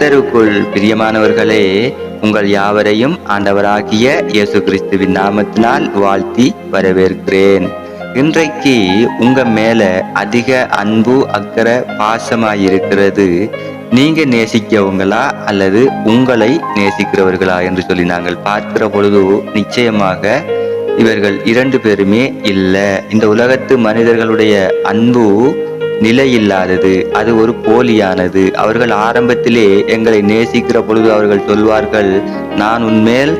கர்த்தருக்குள் பிரியமானவர்களே உங்கள் யாவரையும் ஆண்டவராகிய இயேசு கிறிஸ்துவின் நாமத்தினால் வாழ்த்தி வரவேற்கிறேன். இன்றைக்கு உங்க மேல அதிக அன்பு அக்கறை பாசமாயிருக்கிறது. நீங்க நேசிக்கவங்களா அல்லது உங்களை நேசிக்கிறவர்களா என்று சொல்லி நாங்கள் பார்க்கிற பொழுது நிச்சயமாக இவர்கள் இரண்டு பேருமே இல்லை. இந்த உலகத்து மனிதர்களுடைய அன்பு நிலையில்லாதது. அது ஒரு போலியானது. அவர்கள் ஆரம்பத்திலே எங்களை நேசிக்கிற பொழுது அவர்கள் சொல்வார்கள் நான் உன்மேல்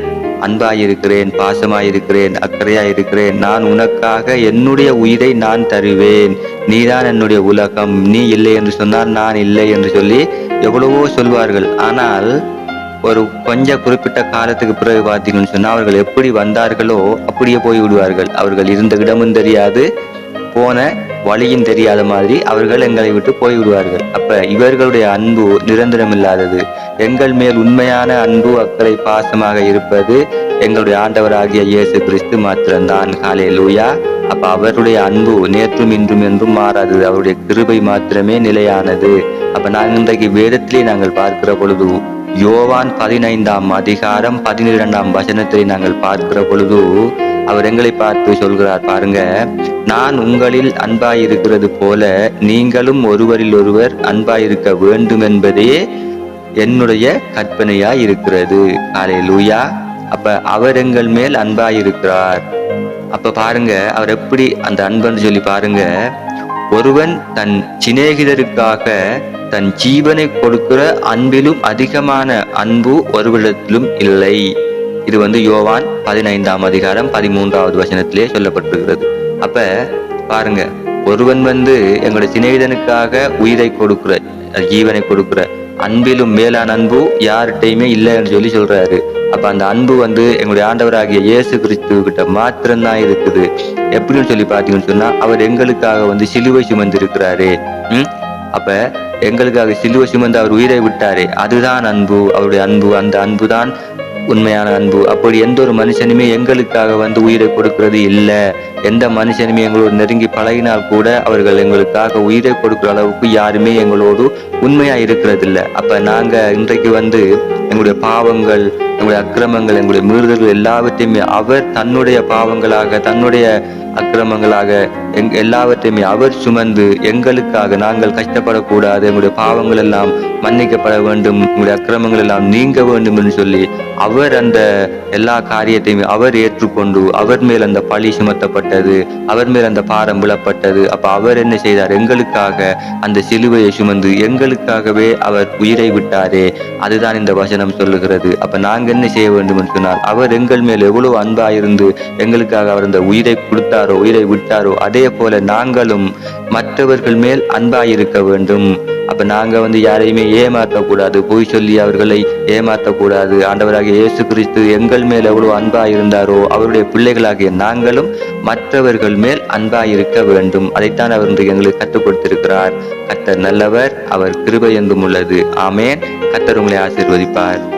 அன்பாயிருக்கிறேன் பாசமாயிருக்கிறேன் அக்கறையாயிருக்கிறேன். நான் உனக்காக என்னுடைய உயிரை நான் தருவேன். நீதான் என்னுடைய உலகம். நீ இல்லை என்று சொன்னால் நான் இல்லை என்று சொல்லி எவ்வளவோ சொல்வார்கள். ஆனால் ஒரு கொஞ்ச குறிப்பிட்ட காலத்துக்கு பிறகு பார்த்தீங்கன்னு சொன்னால் அவர்கள் எப்படி வந்தார்களோ அப்படியே போய் விடுவார்கள் அவர்கள் இருந்த இடமும் தெரியாது போன வழியும் தெரியாத மாதிரி அவர்கள் எங்களை விட்டு போய்விடுவார்கள். அப்ப இவர்களுடைய அன்பு நிரந்தரம் இல்லாதது எங்கள் மேல் உண்மையான அன்பு அக்கறை பாசமாக இருப்பது எங்களுடைய ஆண்டவராகிய இயேசு கிறிஸ்து மாத்திரம்தான். காலே லூயா அப்ப அவருடைய அன்பு நேற்றும் இன்றும் என்றும் மாறாது. அவருடைய கிருபை மாத்திரமே நிலையானது. அப்ப நாங்கள் இன்றைக்கு வேதத்திலே நாங்கள் பார்க்கிற பொழுது யோவான் பதினைந்தாம் அதிகாரம் பதினிரண்டாம் வசனத்தை நாங்கள் பார்க்கிற பொழுது அவர் எங்களை பார்த்து சொல்கிறார் பாருங்க நான் உங்களில் அன்பாயிருக்கிறது போல நீங்களும் ஒருவரில் ஒருவர் அன்பாயிருக்க வேண்டும் என்பதே என்னுடைய கற்பனையா இருக்கிறது அலே லூயா அப்ப அவர் எங்கள் மேல் அன்பாயிருக்கிறார். அப்ப பாருங்க அவர் எப்படி அந்த அன்புன்னு சொல்லி பாருங்க ஒருவன் தன் சிநேகிதருக்காக தன் ஜீவனை கொடுக்கிற அன்பிலும் அதிகமான அன்பு ஒருவரிடத்திலும் இல்லை. இது வந்து யோவான் பதினைந்தாம் அதிகாரம் பதிமூன்றாவது வசனத்திலே சொல்லப்பட்டிருக்கிறது. அப்ப பாருங்க ஒருவன் வந்து எங்களுடைய சிநேகிதனுக்காக உயிரை கொடுக்கிற ஜீவனை கொடுக்கிற அன்பிலும் மேலான அன்பு யார்கிட்டையுமே இல்லைன்னு சொல்லி சொல்றாரு. அப்ப அந்த அன்பு வந்து எங்களுடைய ஆண்டவராகிய இயேசு கிறிஸ்துவ கிட்ட மாத்திரம்தான் இருக்குது. எப்படின்னு சொல்லி பாத்தீங்கன்னு சொன்னா அவர் எங்களுக்காக வந்து சிலுவை சுமந்திருக்கிறாரு. உம் அப்ப எங்களுக்காக சிலுவை சுமந்து அவர் உயிரை விட்டாரே. அதுதான் அன்பு. அவருடைய அன்பு அந்த அன்பு தான் உண்மையான அன்பு. அப்படி எந்த ஒரு மனுஷனுமே எங்களுக்காக வந்து உயிரை கொடுக்கிறது இல்லை. எந்த மனுஷனுமே எங்களோடு நெருங்கி பழகினால் கூட அவர்கள் எங்களுக்காக உயிரை கொடுக்கிற அளவுக்கு யாருமே எங்களோடு உண்மையா இருக்கிறதில்ல. அப்போ அப்ப நாங்க இன்றைக்கு வந்து எங்களுடைய பாவங்கள் எங்களுடைய அக்கிரமங்கள் எங்களுடைய மீறுதல்கள் எல்லாவற்றையுமே அவர் தன்னுடைய பாவங்களாக தன்னுடைய அக்கிரமங்களாக எங் எல்லாவற்றையுமே அவர் சுமந்து எங்களுக்காக நாங்கள் கஷ்டப்படக்கூடாது. எங்களுடைய பாவங்கள் எல்லாம் மன்னிக்கப்பட வேண்டும். எங்களுடைய அக்கிரமங்கள் எல்லாம் நீங்க வேண்டும் என்று சொல்லி அவர் அந்த எல்லா காரியத்தையுமே அவர் ஏற்றுக்கொண்டு அவர் மேல் அந்த பழி சுமத்தப்பட்டது அவர் மேல் அந்த பாரம் விழப்பட்டது. அப்ப அவர் என்ன செய்தார்? எங்களுக்காக அந்த சிலுவையை சுமந்து எங்களுக்காகவே அவர் உயிரை விட்டாரே. அதுதான் இந்த வசனம். சொல்லுகிறது. அப்ப நாங்க என்ன செய்ய வேண்டும் என்று சொன்னால் அவர் எங்கள் மேல் எவ்வளவு அன்பா இருந்து எங்களுக்காக அவர் அந்த உயிரை கொடுத்தாரோ உயிரை விட்டாரோ அதே போல நாங்களும் மற்றவர்கள் மேல் அன்பாயிருக்க வேண்டும். அப்ப நாங்க வந்து யாரையுமே ஏமாற்றக்கூடாது பொய் சொல்லி அவர்களை ஏமாற்றக்கூடாது ஆண்டவராக இயேசு கிறிஸ்து எங்கள் மேல் எவ்வளவு அன்பா இருந்தாரோ அவருடைய பிள்ளைகளாகிய நாங்களும் மற்றவர்கள் மேல் அன்பா இருக்க வேண்டும். அதைத்தான் அவர் இன்று எங்களுக்கு கற்றுக் கொடுத்திருக்கிறார். கத்தர் நல்லவர் அவர் கிருபை என்றும் உள்ளது. ஆமேன். கத்தர் உங்களை ஆசீர்வதிப்பார்.